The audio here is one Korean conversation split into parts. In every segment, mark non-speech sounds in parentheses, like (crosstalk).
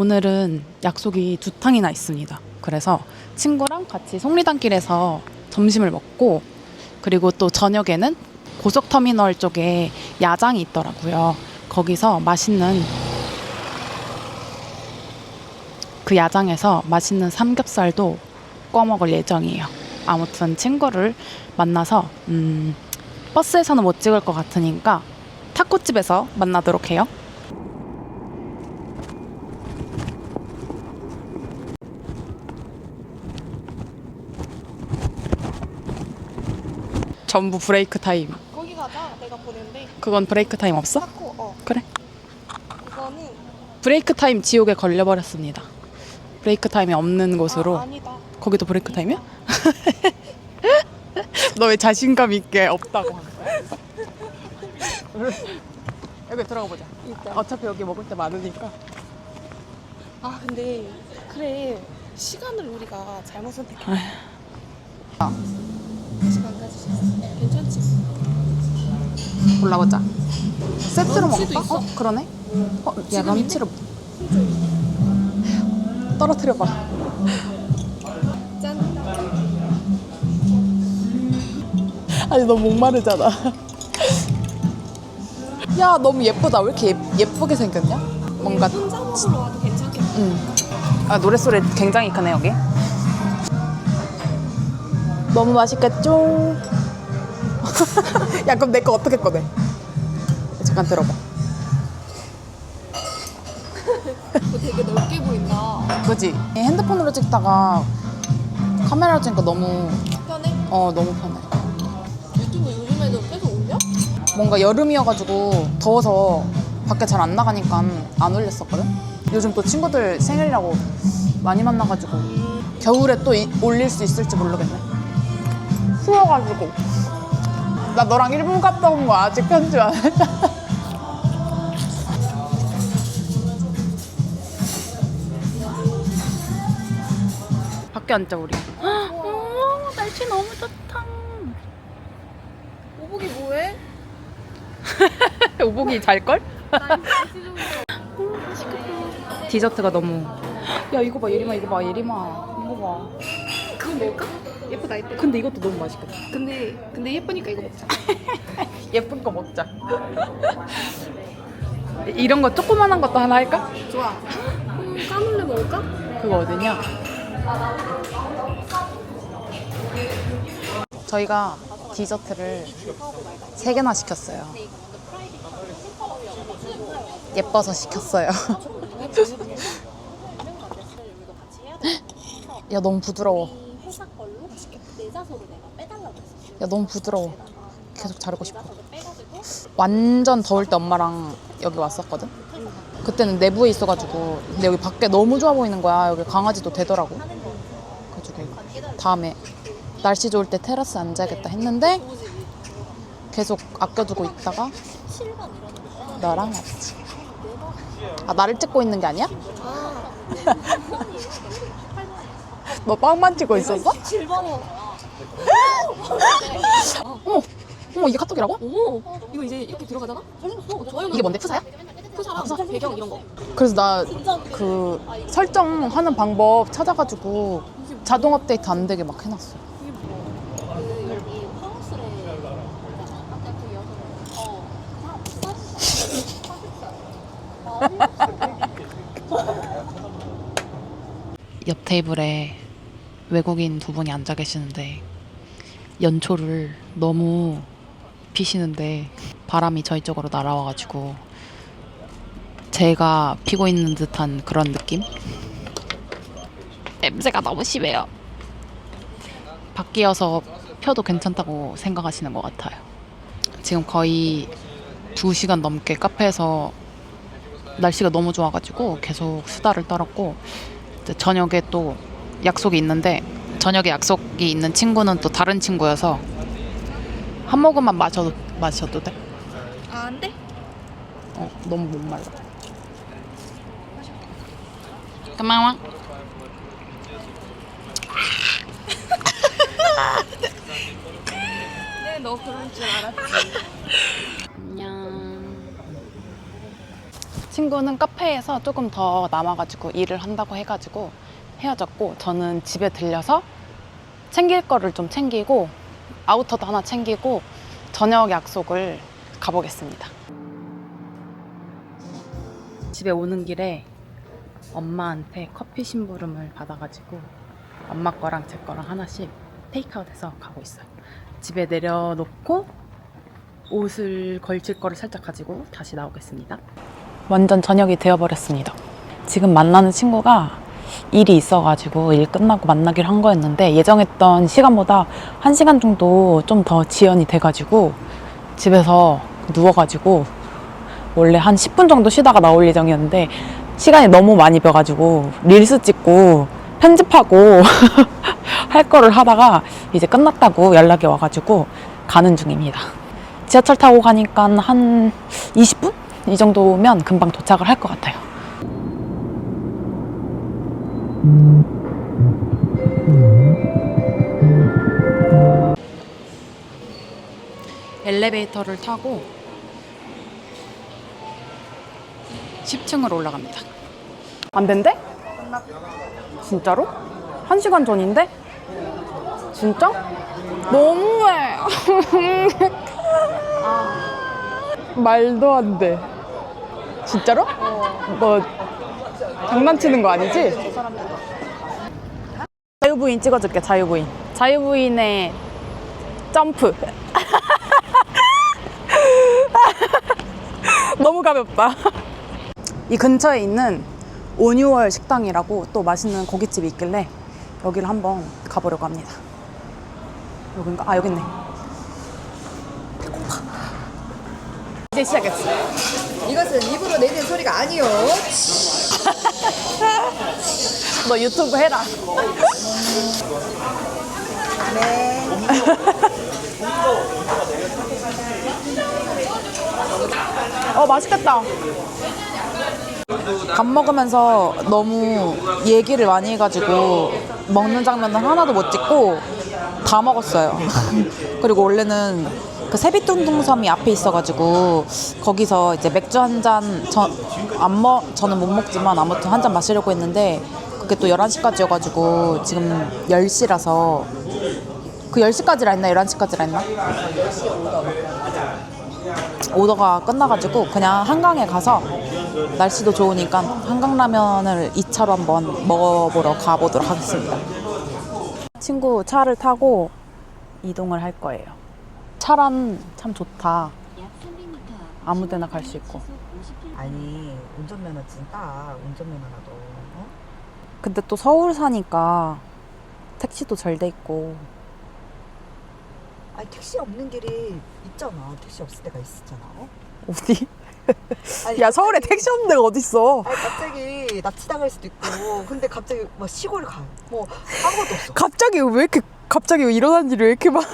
오늘은 약속이 두 탕이나 있습니다. 그래서 친구랑 같이 속리단길에서 점심을 먹고 그리고 또 저녁에는 고속터미널 쪽에 야장이 있더라고요. 거기서 맛있는 그 야장에서 맛있는 삼겹살도 꺼 먹을 예정이에요. 아무튼 친구를 만나서 음, 버스에서는 못 찍을 것 같으니까 타코집에서 만나도록 해요. 전부 브레이크 타임. 거기 가자. 내가 보낸데. 그건 브레이크 타임 없어? 타코. 어. 그래. 이거는 브레이크 타임 지옥에 걸려버렸습니다. 브레이크 타임이 없는 곳으로. 아, 아니다. 거기도 브레이크 타임이야? (laughs) 너 왜 자신감 있게 없다고 하는 거야? (laughs) 여기 들어가 보자. 일단. 어차피 여기 먹을 때 많으니까. 아 근데 그래 시간을 우리가 잘못 선택해. 아. 시간까지 실수. 괜찮지? 골라보자. 세트로 먹을까? 어, 그러네. 어, 야, 지금 런치로. 떨어뜨려봐. 짠. 아니, 너무 목마르잖아. 야, 너무 예쁘다. 왜 이렇게 예, 예쁘게 생겼냐? 뭔가 혼자 먹으러 와도 괜찮겠다. 응. 아, 노랫소리 굉장히 크네, 여기. 너무 맛있겠죠? (laughs) 야, 그럼 내 거 어떻게 꺼내? 잠깐 들어봐. 되게 넓게 보인다. 그지? 핸드폰으로 찍다가 카메라로 찍으니까 너무, 편해? 어, 너무 편해. 유튜브 요즘에도 계속 올려? 뭔가 여름이어가지고 더워서 밖에 잘 안 나가니까 안 올렸었거든? 요즘 또 친구들 생일이라고 많이 만나가지고 겨울에 또 이- 올릴 수 있을지 모르겠네. 추워가지고. 나 너랑 일본 갔다 온 거 아직 편집 안 했다. 밖에 앉자 우리. 오, 날씨 너무 좋다. 오복이 뭐해? (laughs) 오복이 잘 걸? 디저트가 너무. 야 이거 봐 예림아 이거 봐 예림아 이거 봐. 그거 먹을까? 예쁘다 예쁘다. 근데 이것도 너무 맛있겠다. 근데 근데 예쁘니까 이거 먹자. (laughs) 예쁜 거 먹자. 이런 거 조그만한 것도 하나 할까? 좋아. 음, 까놀레 먹을까? 그거 어디냐? 저희가 디저트를 세 개나 시켰어요. 예뻐서 시켰어요. (laughs) 야 너무 부드러워. 회사 걸로 내 자소를 내가 빼달라고 했어. 야 너무 부드러워. 계속 자르고 싶어. 완전 더울 때 엄마랑 여기 왔었거든. 그때는 내부에 있어가지고 근데 여기 밖에 너무 좋아 보이는 거야. 여기 강아지도 되더라고. 그래가지고 다음에 날씨 좋을 때 테라스 앉아야겠다 했는데 계속 아껴두고 있다가. 너랑 왔지. 아 나를 찍고 있는 게 아니야? (laughs) 너 빵만 찍고 있었어? 7번은 어머, 어머 이게 카톡이라고? 오 이거 이제 이렇게 들어가잖아? 어, 좋아요. 이게 뭔데 푸사야? 푸사랑 배경 이런 거. 그래서 나 그 설정하는 방법 찾아가지고 자동 업데이트 안 되게 막 해놨어. 어옆 테이블에 외국인 두 분이 앉아 계시는데 연초를 너무 피시는데 바람이 저희 쪽으로 날아와가지고 제가 피고 있는 듯한 그런 느낌? 냄새가 너무 심해요. 밖이어서 펴도 괜찮다고 생각하시는 것 같아요. 지금 거의 2시간 넘게 카페에서 날씨가 너무 좋아가지고 계속 수다를 떨었고 저녁에 또 약속이 있는데 저녁에 약속이 있는 친구는 또 다른 친구여서 한 모금만 마셔도 마셔도 돼? 아 안 돼? 어 너무 못 말라. 고마워. (laughs) 네 너 그럴 줄 알았지. 안녕. 친구는 카페에서 조금 더 남아가지고 일을 한다고 해가지고 헤어졌고 저는 집에 들려서 챙길 거를 좀 챙기고 아우터도 하나 챙기고 저녁 약속을 가보겠습니다. 집에 오는 길에 엄마한테 커피 심부름을 받아가지고 엄마 거랑 제 거랑 하나씩 테이크아웃해서 가고 있어요. 집에 내려놓고 옷을 걸칠 거를 살짝 가지고 다시 나오겠습니다. 완전 저녁이 되어버렸습니다. 지금 만나는 친구가 일이 있어가지고 일 끝나고 만나기로 한 거였는데 예정했던 시간보다 한 시간 정도 좀 더 지연이 돼가지고 집에서 누워가지고 원래 한 10분 정도 쉬다가 나올 예정이었는데 시간이 너무 많이 벼가지고 릴스 찍고 편집하고 (laughs) 할 거를 하다가 이제 끝났다고 연락이 와가지고 가는 중입니다. 지하철 타고 가니까 한 20분? 이 정도면 금방 도착을 할 것 같아요. 엘리베이터를 타고 10층으로 올라갑니다. 안 된대? 진짜로? 한 시간 전인데? 진짜? 너무해. (laughs) 말도 안 돼. 진짜로? 너 장난치는 거 아니지? 자유부인 찍어줄게, 자유부인. 자유부인의 점프. (laughs) 너무 가볍다. 이 근처에 있는 온유월 식당이라고 또 맛있는 고깃집이 있길래 여기를 한번 가보려고 합니다. 여긴가? 아, 여기 있네. 배고파. 이제 시작했어. 이것은 입으로 내는 소리가 아니요. (laughs) 너 유튜브 해라. (laughs) 네. 어, 맛있겠다. 밥 먹으면서 너무 얘기를 많이 해가지고 먹는 장면을 하나도 못 찍고 다 먹었어요. (laughs) 그리고 원래는 그 세빛둥둥섬이 앞에 있어가지고 거기서 이제 맥주 한잔안 먹, 저는 못 먹지만 아무튼 한 잔 마시려고 했는데 그게 또 11시까지여가지고 지금 10시라서 그 10시까지라 했나 11시까지라 했나? 오더가 끝나가지고 그냥 한강에 가서 날씨도 좋으니까 한강라면을 2차로 한번 먹어보러 가보도록 하겠습니다. 친구 차를 타고 이동을 할 거예요. 차란 참 좋다. 아무 데나 갈 수 있고. 아니 운전면허증 따. 운전면허라도. 어? 근데 또 서울 사니까 택시도 잘 돼 있고. 아니 택시 없는 길이 있잖아. 택시 없을 때가 있었잖아. 어? 어디? 아니, 야 서울에 갑자기- 택시 없는 데가 어딨어? 아니 갑자기 납치당할 수도 있고. 근데 갑자기 막 시골 가. 뭐 아무것도 없어. 갑자기 왜 이렇게 갑자기 일어난 일이 왜 이렇게 많아?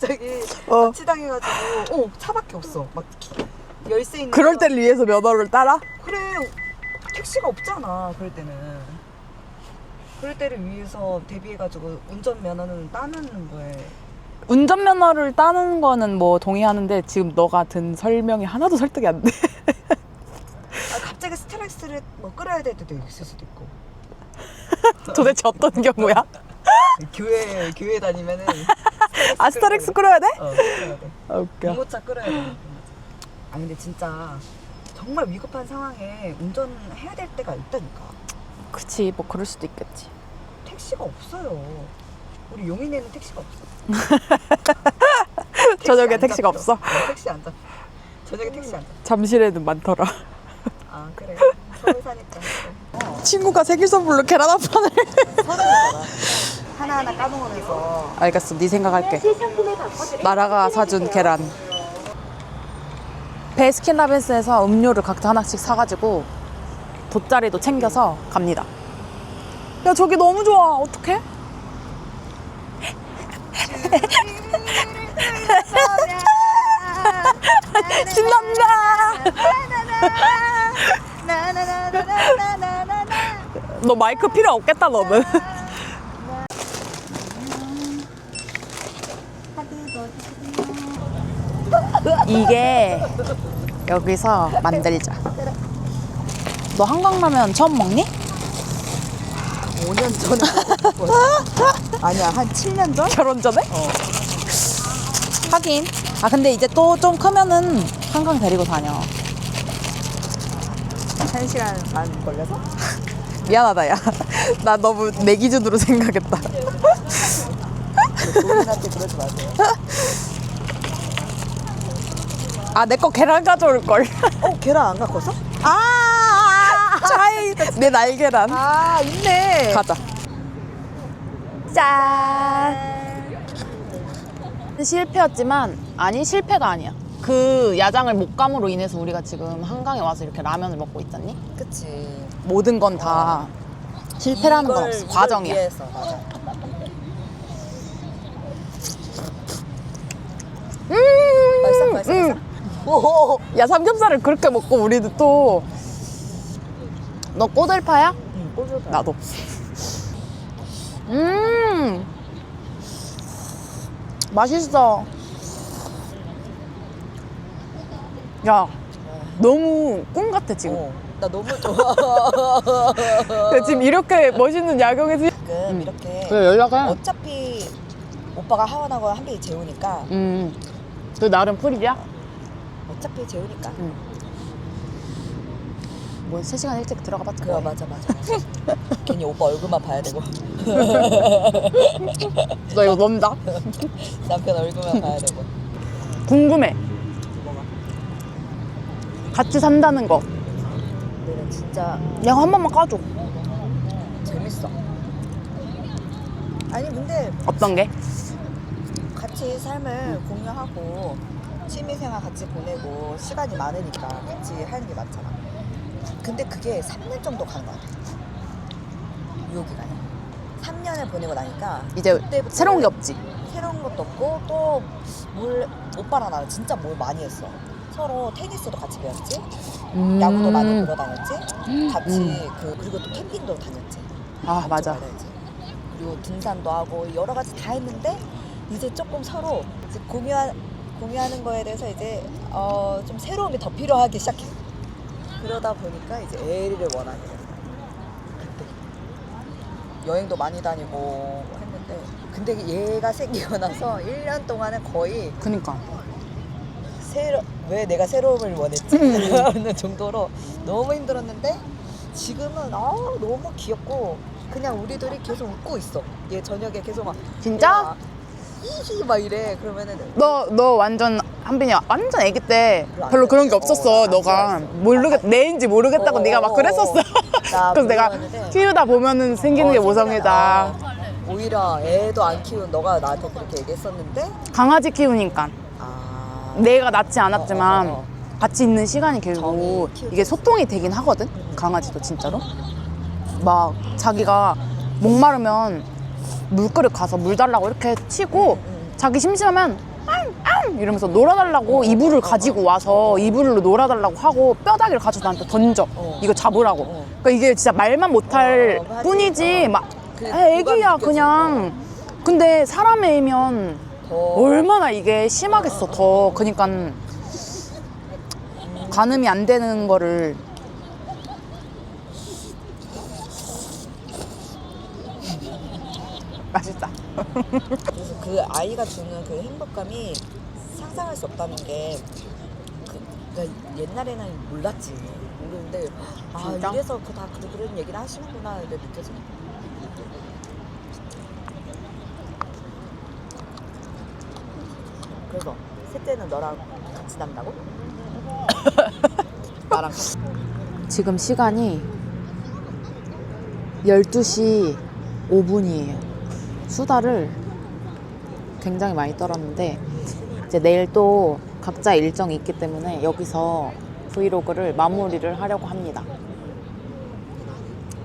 갑자기 어. 납치당해가지고 어 차밖에 없어. 막 기- 열쇠 있는. 그럴 때를 위해서 면허를 따라? 그래 택시가 없잖아. 그럴 때는. 그럴 때를 위해서 대비해가지고 운전면허는 따는 거에 운전면허를 따는 거는 뭐 동의하는데 지금 너가 든 설명이 하나도 설득이 안 돼. 아, 갑자기 스트레스를 뭐 끌어야 될 때도 있을 수도 있고 (laughs) 도대체 어떤 경우야? 교회 교회 다니면은 (laughs) 아 스타렉스 끌어야 돼? 어 끌어야 돼 아 웃겨. 유모차 끌어야 돼 아 근데 진짜 정말 위급한 상황에 운전해야 될 때가 있다니까 그치 뭐 그럴 수도 있겠지. 택시가 없어요 우리 용인에는 택시가 없어 (laughs) 저녁에 안 택시가 잡혀. 없어? 어, 택시 안 잡혀 저녁에 택시 안 잡혀 잠실에는 많더라. 아 그래 서울 사니까 그래. 친구가 생일 선물로 계란 한 판을. 하나하나 까먹으면서 알겠어, 네 생각할게. 나라가 사준 계란. 베스킨라빈스에서 음료를 각자 하나씩 사가지고 돗자리도 챙겨서 갑니다. 야 저기 너무 좋아. 어떡해? (laughs) 신난다. (laughs) 너 마이크 필요 없겠다 너는. 이게 여기서 만들자. 너 한강라면 처음 먹니? 5년 전에 먹었어. (laughs) 아니야 한 7년 전? 결혼 전에? 어. 하긴. 아 근데 이제 또 좀 크면은 한강 데리고 다녀. 1시간 반 걸려서? (laughs) 미안하다 야. (laughs) 나 너무 내 기준으로 생각했다. 도민한테 그러지 마세요. 아 내 거 계란 가져올 걸. 어 계란 안 갖고 왔어? 아, 차이 내 날계란. 아 있네. 가자. 짠. 실패였지만 아니 실패가 아니야. 그 야장을 못 감으로 인해서 우리가 지금 한강에 와서 이렇게 라면을 먹고 있잖니. 그치. 모든 건 다 실패라는 건 없어. 과정이야. 위해서, 맞아. 맛있어, 맛있어, 음. 맛있어. 오, 야 삼겹살을 그렇게 먹고 우리도 또 너 꼬들파야? 응, 꼬들파. 나도. 음 맛있어. 야 너무 꿈 같아 지금. 어, 나 너무 좋아. 야, 지금 이렇게 멋있는 야경에서 가끔 음. 이렇게 그래 연락해. 어차피 오빠가 하원하고 한배 재우니까 음. 그 나름 풀이야? 어차피 재우니까. 뭐 3시간 일찍 들어가 봤자 그래 뭐해. 맞아 맞아 맞아. (laughs) 괜히 오빠 얼굴만 봐야 되고. 너 이거 넘다? (laughs) 남편 얼굴만 봐야 되고. 궁금해. 같이 산다는 거. 근데 진짜 내가 한 번만 까줘. 재밌어. 아니 근데 어떤 게? 같이 삶을 공유하고 취미생활 같이 보내고 시간이 많으니까 같이 하는 게 많잖아. 근데 그게 3년 정도 가는 것 같아 유효기간이. 3년을 보내고 나니까 이제 그때부터 새로운 게 없지. 새로운 것도 없고 또 뭘 오빠랑 나는 진짜 뭘 많이 했어. 서로 테니스도 같이 배웠지? 야구도 많이 보러 다녔지? 같이 음. 그 그리고 또 캠핑도 다녔지. 아 맞아. 알아야지. 그리고 등산도 하고 여러 가지 다 했는데 이제 조금 서로 이제 공유하, 공유하는 거에 대해서 이제 어, 좀 새로움이 더 필요하기 시작해. 그러다 보니까 이제 애를 원하게 됐어. 그때 여행도 많이 다니고 했는데 근데 얘가 생기고 나서 1년 동안은 거의 그니까 새로 왜 내가 새로움을 원했지? 라는 정도로 너무 힘들었는데 지금은 아 너무 귀엽고 그냥 우리 둘이 계속 웃고 있어. 얘 저녁에 계속 막 진짜? 야, 히히 막 이래. 그러면은 너, 너 완전 한빈이 완전 애기 때 별로 그런 게. 없었어 어, 안 너가. 모르겠 내인지 모르겠다고 어, 네가 막 어, 그랬었어. 나 (laughs) 그래서 내가 키우다 보면은 생기는 게 어, 모성이다. 생기는, 어, 오히려 애도 안 키운 너가 나한테 그렇게 얘기했었는데? 강아지 키우니까. 아. 내가 낳지 않았지만 어, 어, 어. 같이 있는 시간이 길고 정이 이게 소통이 되긴 하거든 강아지도 진짜로. 막 자기가 목마르면 물그릇 가서 물 달라고 이렇게 치고 응, 응. 자기 심심하면 앙앙 이러면서 놀아달라고 이불을 가지고 와서 이불로 놀아달라고 하고 뼈다귀를 가져서 나한테 던져 어. 이거 잡으라고 어. 그러니까 이게 진짜 말만 못할 어. 뿐이지 어. 막그 아, 애기야 그냥 근데 사람 애면 더 얼마나 이게 심하겠어 더 그니까 가늠이 안 되는 거를 맛있다 그래서 그 아이가 주는 그 행복감이 상상할 수 없다는 게 그, 그러니까 옛날에는 몰랐지 모르는데 아 진짜? 이래서 그 다 그런 얘기를 하시는구나 이렇게 느껴지네 그래서 셋째는 너랑 같이 난다고? (laughs) 나랑 같이 지금 시간이 12시 5분이에요. 수다를 굉장히 많이 떨었는데 이제 내일 또 각자 일정이 있기 때문에 여기서 브이로그를 마무리를 하려고 합니다.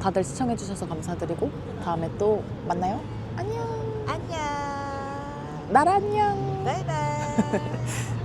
다들 시청해주셔서 감사드리고 다음에 또 만나요. 안녕. 안녕 날 안녕. 바이바이 (laughs)